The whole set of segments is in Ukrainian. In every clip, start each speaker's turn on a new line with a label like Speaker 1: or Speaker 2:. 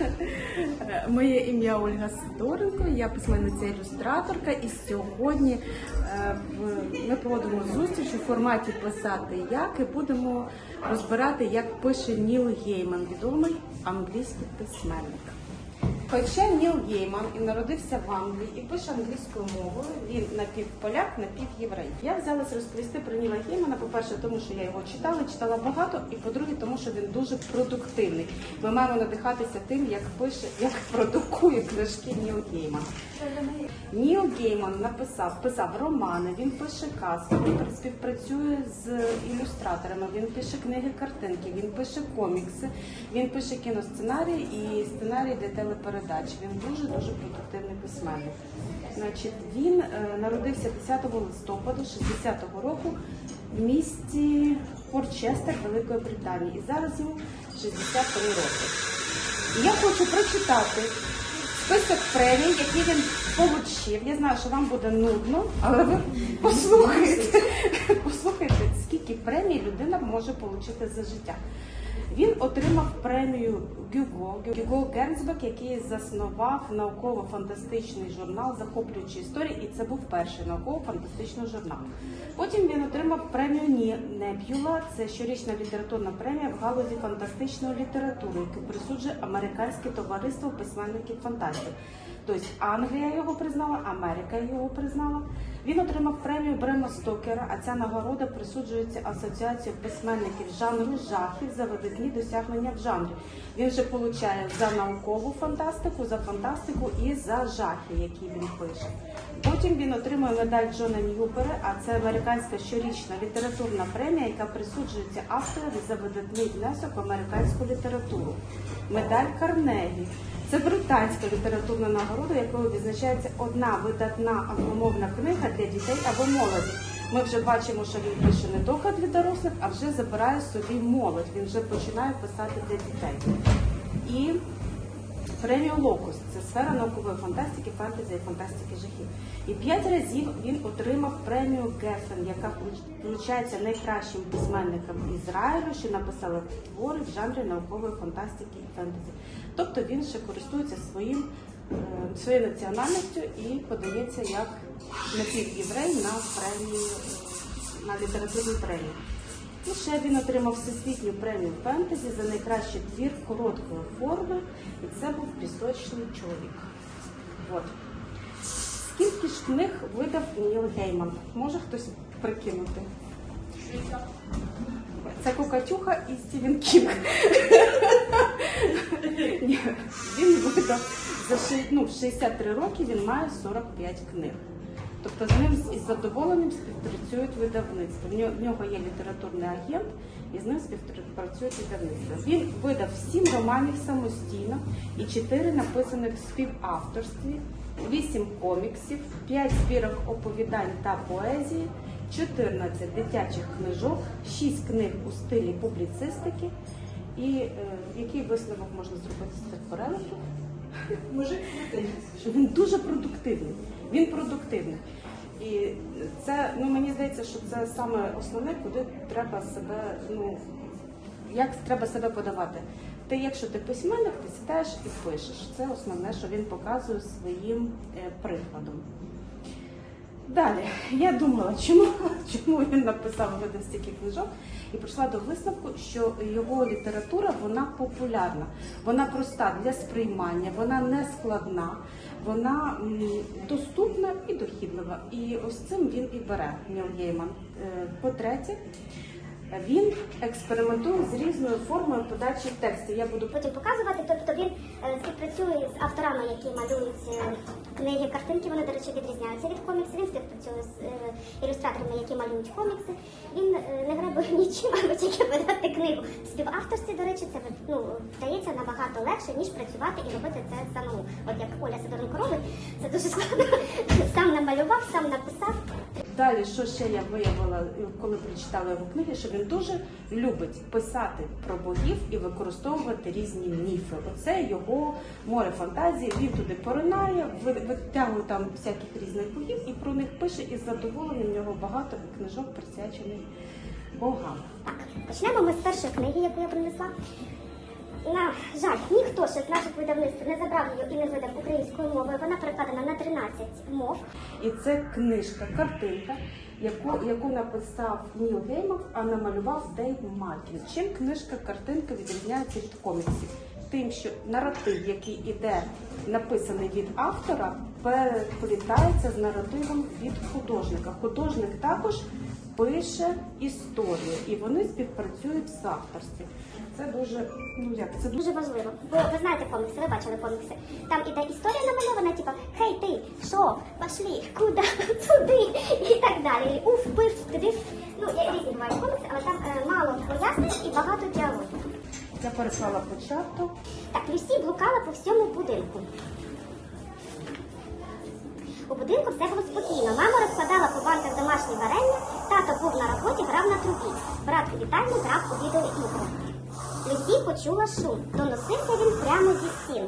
Speaker 1: Е, Моє ім'я Ольга Сидоренко, я письменниця ілюстраторка, і сьогодні е, ми проводимо зустріч у форматі писати як і будемо розбирати, як пише Ніл Гейман, відомий англійський письменник. Хоча Ніл Гейман і народився в Англії і пише англійською мовою, він напівполяк, напівєврей. Я взялась розповісти про Ніла Геймана, по-перше, тому що я його читала, читала багато, і по-друге, тому що він дуже продуктивний. Ми маємо надихатися тим, як пише, як продукує книжки Ніл Гейман. Ніл Гейман написав, писав романи, він пише казки, він співпрацює з ілюстраторами, він пише книги, картинки, він пише комікси, він пише кіносценарії і сценарії для телепередач. Він дуже дуже продуктивний письменник. Значить, він е, народився 10 листопада 60-го року в місті Порчестер Великої Британії. І зараз йому 63 роки. І я хочу прочитати список премій, які він отримав. Я знаю, що вам буде нудно, але ви послухайте, послухайте, скільки премій людина може отримати за життя. Він отримав премію Гюго, Гюго Гернсбек, який заснував науково-фантастичний журнал Захоплюючі історії, і це був перший науково-фантастичний журнал. Потім він отримав премію Небюла, це щорічна літературна премія в галузі фантастичної літератури, яку присуджує Американське товариство письменників фантастів. Тобто Англія його признала, Америка його признала. Він отримав премію Брема Стокера, а ця нагорода присуджується Асоціацією письменників жанру жахів за видатні досягнення в жанрі. Він же получає за наукову фантастику, за фантастику і за жахи, які він пише. Потім він отримує медаль Джона Ньюбера, а це американська щорічна літературна премія, яка присуджується авторові за видатний внесок в американську літературу. Медаль Карнегі. Це британська літературна нагорода, якою відзначається одна видатна англомовна книга для дітей або молоді. Ми вже бачимо, що він пише не тільки для дорослих, а вже забирає собі молодь. Він вже починає писати для дітей. І премію Локус це сфера наукової фантастики, фентезі і фантастики жахів. І п'ять разів він отримав премію Гефен, яка включається найкращим письменникам Ізраїлю, що написали твори в жанрі наукової фантастики і фентезі. Тобто він ще користується своїм, е, своєю національністю і подається як напівєврей на премію на літературну премію. І ще він отримав всесвітню премію фентезі за найкращий твір короткої форми, і це був пісочний чоловік. От. Скільки ж книг видав Ніл Гейман? Може хтось прикинути? Це Кокатюха і Стівен Кінг. Він видав за ну, 63 роки він має 45 книг. Тобто з ним із задоволенням співпрацюють видавництва. В нього, є літературний агент, і з ним співпрацюють видавництва. Він видав 7 романів самостійно і 4 написаних в співавторстві, 8 коміксів, 5 збірок оповідань та поезії, 14 дитячих книжок, 6 книг у стилі публіцистики. І е, який висновок можна зробити з цих переліків? що він дуже продуктивний. Він продуктивний. І це, ну мені здається, що це саме основне, куди треба себе, ну як треба себе подавати. Ти, якщо ти письменник, ти сідаєш і пишеш. Це основне, що він показує своїм е, прикладом. Далі я думала, чому, чому він написав видав стільки книжок, і прийшла до висновку, що його література вона популярна, вона проста для сприймання, вона не складна, вона доступна і дохідлива. І ось цим він і бере Ніл Гейман. Е, По-третє, він експериментує з різною формою подачі текстів. Я буду
Speaker 2: потім показувати. Тобто він е, співпрацює з авторами, які малюють е, книги, картинки. Вони, до речі, відрізняються від коміксів. Він співпрацює з е, ілюстраторами, які малюють комікси. Він е, не гребує нічим, аби тільки видати книгу. В співавторстві, до речі, це ну, вдається набагато легше, ніж працювати і робити це самому. От як Оля Сидоренко робить, це дуже складно. Сам намалював, сам написав.
Speaker 1: Далі, що ще я виявила, коли прочитала його книги, що він дуже любить писати про богів і використовувати різні міфи. Оце його море фантазії. Він туди поринає, витягує там всяких різних богів і про них пише і з задоволенням в нього багато книжок присвячених богам.
Speaker 2: Так, почнемо ми з першої книги, яку я принесла. на жаль, ніхто ще з наших видавництв не забрав її і не видав українською мовою. Вона перекладена на 13 мов.
Speaker 1: І це книжка, картинка, яку, яку написав Ніл Геймов, а намалював Дейв Макін. Чим книжка, картинка відрізняється від коміксів? Тим, що наратив, який іде написаний від автора, переплітається з наративом від художника. Художник також пише історію, і вони співпрацюють в авторстві. Це дуже ну як це дуже
Speaker 2: важливо. Бо ви знаєте комікси, ви бачили комікси. Там іде історія намальована, типу, хей ти, що, пошли, куди, туди і так далі. Уф, пив, туди. Ну, є різні бувають комікси, але там е, мало пояснень і багато діалогів.
Speaker 1: я переклала початок.
Speaker 2: Так, Люсі блукала по всьому будинку. У будинку все було спокійно. Мама розкладала по банках домашні варення, тато був на роботі, грав на трубі. Вітальний грав у відеоігри. Люсі почула шум. Доносився він прямо зі стін.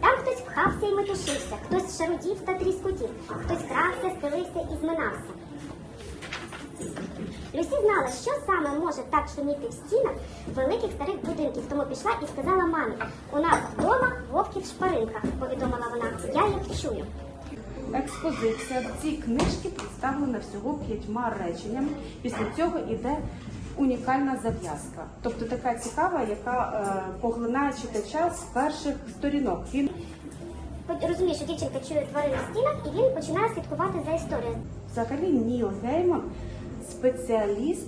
Speaker 2: Там хтось пхався і метушився, хтось шарудів та тріскотів, хтось крався, стелився і зминався. Люсі знала, що саме може так шуміти в стінах великих старих будинків, тому пішла і сказала мамі: у нас вдома вовки в шпаринках, повідомила вона. Я їх чую.
Speaker 1: Експозиція в цій книжці представлена всього п'ятьма реченнями. Після цього йде унікальна зав'язка, тобто така цікава, яка е, поглинає читача з перших сторінок. Він
Speaker 2: Розуміє, що дівчинка чує тварини в стінах, і він починає слідкувати за історією.
Speaker 1: взагалі Ніл Гейман спеціаліст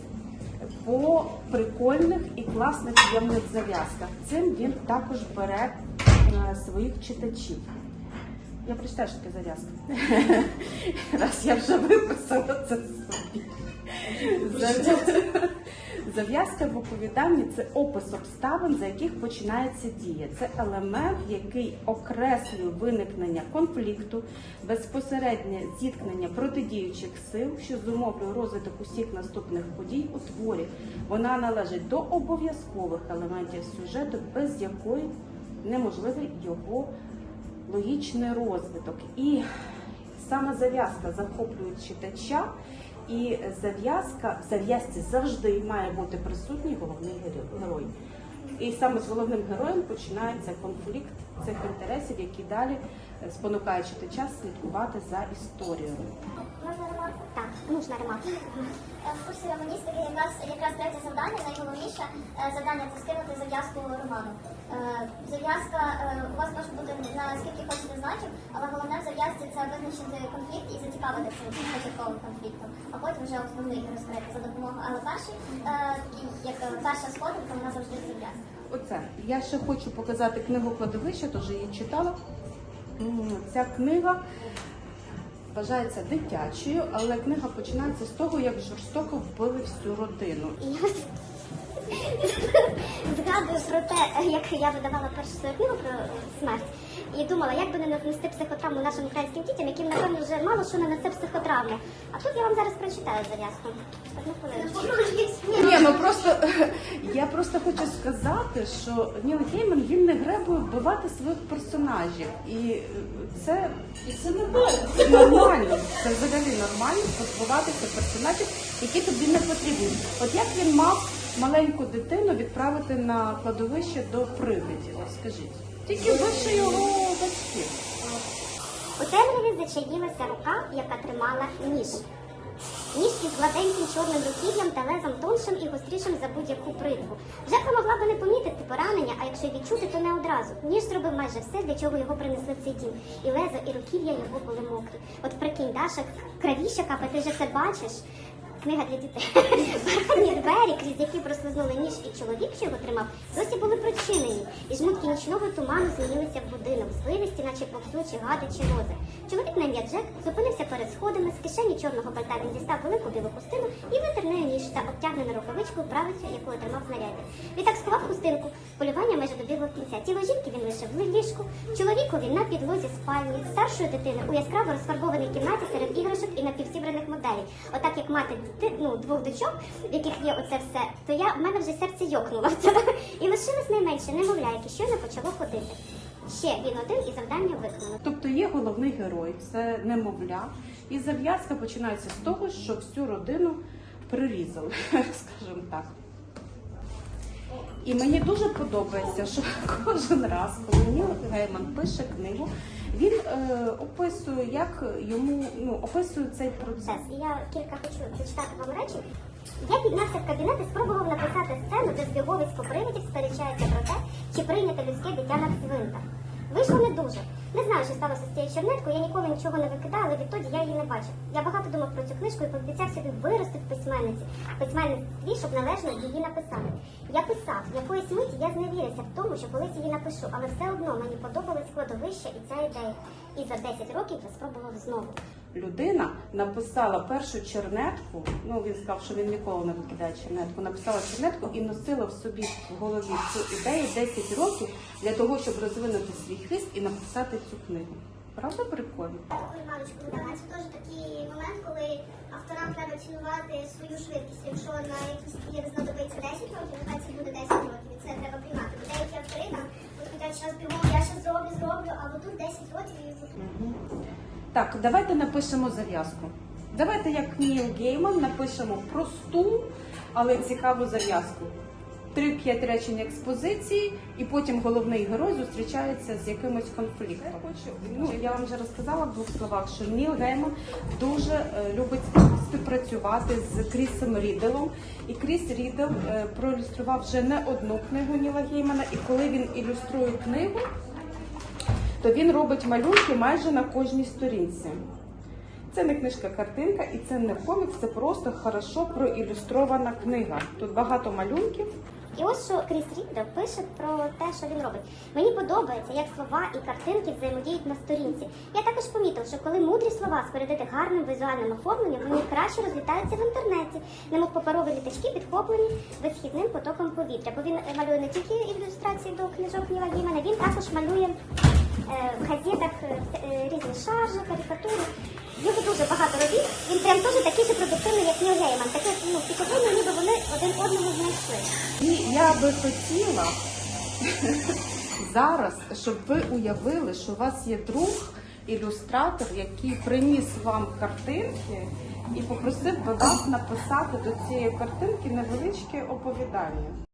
Speaker 1: по прикольних і класних приємних зав'язках. Цим він також бере е, своїх читачів. Я прочитаю, що таке зав'язка. Раз я вже виписала це собі. Зав'язка в оповіданні це опис обставин, за яких починається дія. Це елемент, який окреслює виникнення конфлікту, безпосереднє зіткнення протидіючих сил, що зумовлює розвиток усіх наступних подій у творі. Вона належить до обов'язкових елементів сюжету, без якої неможливий його логічний розвиток. І саме зав'язка захоплює читача, і зав'язка в зав'язці завжди має бути присутній головний герой. І саме з головним героєм починається конфлікт цих інтересів, які далі спонукають читача слідкувати за історією.
Speaker 2: Можна ремарку? Так, нужна ремарка.
Speaker 3: Е, В курсі романістики якраз якраз третє завдання, найголовніше е, завдання це скинути зав'язку роману. Е, Зав'язка е, у вас може бути на скільки хочете знаків, але головне в зав'язці це визначити конфлікт і зацікавити цим початковим конфліктом, а потім вже основний розкрити за допомогою. Але перший е, як перша сходинка, вона завжди зав'язка.
Speaker 1: Оце я ще хочу показати книгу кладовища, теж її читала. Ця книга вважається дитячою, але книга починається з того, як жорстоко вбили всю родину.
Speaker 2: І я згадую про те, як я видавала першу свою книгу про смерть. І думала, як би не нанести психотравму нашим українським дітям, яким напевно вже мало що нанесе психотравму. А тут я вам зараз прочитаю зав'язку.
Speaker 1: Ні, ну просто я просто хочу сказати, що Ніл Гейман він не гребує вбивати своїх персонажів, і це і це нормально. Це взагалі нормально позбуватися персонажів, які тобі не потрібні. От як він мав маленьку дитину відправити на кладовище до привидів? Скажіть, тільки вбивши його батьків.
Speaker 2: У темряві зачаїлася рука, яка тримала ніж. Ніж із гладеньким чорним руків'ям та лезом тоншим і гострішим за будь-яку бритву. Жертва могла би не помітити поранення, а якщо відчути, то не одразу. Ніж зробив майже все, для чого його принесли в цей дім. І лезо, і руків'я його були мокрі. От прикинь, Даша, кравіше капає, ти же це бачиш. Книга для дітей. Барабанні двері, крізь які прослизнули ніж і чоловік, що його тримав, досі були причинені. І жмутки нічного туману змінилися в будинок, зливисті, наче повзучі гади чи рози. Чоловік на ім'я Джек зупинився перед сходами, з кишені чорного пальта він дістав велику білу хустину і витер нею ніж та обтягнену рукавичку правицю, якою тримав знаряддя. Відтак сховав хустинку. Полювання майже добігло кінця. Тіло жінки він лишив в ліжку. Чоловікові на підлозі спальні, старшої дитини у яскраво розфарбованій кімнаті серед іграшок і напівзібраних моделей. Отак як мати дити, ну, двох дочок, в яких є оце все, то я в мене вже серце йокнуло. І лишилось найменше немовля, яке щойно почало ходити. Ще він один і завдання виконано.
Speaker 1: Тобто є головний герой, це немовля, і зав'язка починається з того, що всю родину прирізали, скажімо так. І мені дуже подобається, що кожен раз, коли Ніл Гейман пише книгу, він е, описує, як йому ну, описує цей процес.
Speaker 2: І я кілька хочу прочитати вам речень. Я піднявся в кабінет і спробував написати сцену, де збіговисько привидів сперечається про те, чи прийнято людське дитя на цвинтар. Вийшло не дуже. Не знаю, що сталося з цією чернеткою, я ніколи нічого не викидала, але відтоді я її не бачив. Я багато думав про цю книжку і пообіцяв собі вирости в письменниці, письменництві, щоб належно її написати. Я писав, якоїсь миті я зневірився в тому, що колись її напишу, але все одно мені подобалось кладовище і ця ідея. І за 10 років я спробував знову.
Speaker 1: Людина написала першу чернетку. Ну він сказав, що він ніколи не викидає чернетку. Написала чернетку і носила в собі в голові цю ідею 10 років для того, щоб розвинути свій хист і написати цю книгу. Правда, прикольно?
Speaker 3: Марочку, давай, це теж такий момент, коли авторам треба цінувати свою швидкість. Якщо на якісь книги знадобиться 10 років, нехай це
Speaker 1: Так, давайте напишемо зав'язку. Давайте, як Ніл Гейман, напишемо просту, але цікаву зав'язку. 3-5 речень експозиції, і потім головний герой зустрічається з якимось конфліктом. Ну, я вам вже розказала в двох словах, що Ніл Гейман дуже е, любить співпрацювати з Крісом Ріделом. І Кріс Рідел е, проілюстрував вже не одну книгу Ніла Геймана, і коли він ілюструє книгу, то він робить малюнки майже на кожній сторінці. Це не книжка картинка і це не комікс, це просто хорошо проілюстрована книга. Тут багато малюнків.
Speaker 2: І ось що Кріс Ріддер пише про те, що він робить. Мені подобається, як слова і картинки взаємодіють на сторінці. Я також помітив, що коли мудрі слова спередити гарним візуальним оформленням, вони краще розлітаються в інтернеті, немов паперові літачки підхоплені висхідним потоком повітря. Бо він малює не тільки ілюстрації до книжок Ніла Геймана, він також малює в газетах е, е, різні шаржі, карикатури. Його дуже багато робіт. Він прям теж такий же продуктивний, як Ніл Гейман. Таке ну, впечатлення, ніби вони один одного знайшли.
Speaker 1: І я би хотіла зараз, щоб ви уявили, що у вас є друг, ілюстратор, який приніс вам картинки і попросив би вас написати до цієї картинки невеличке оповідання.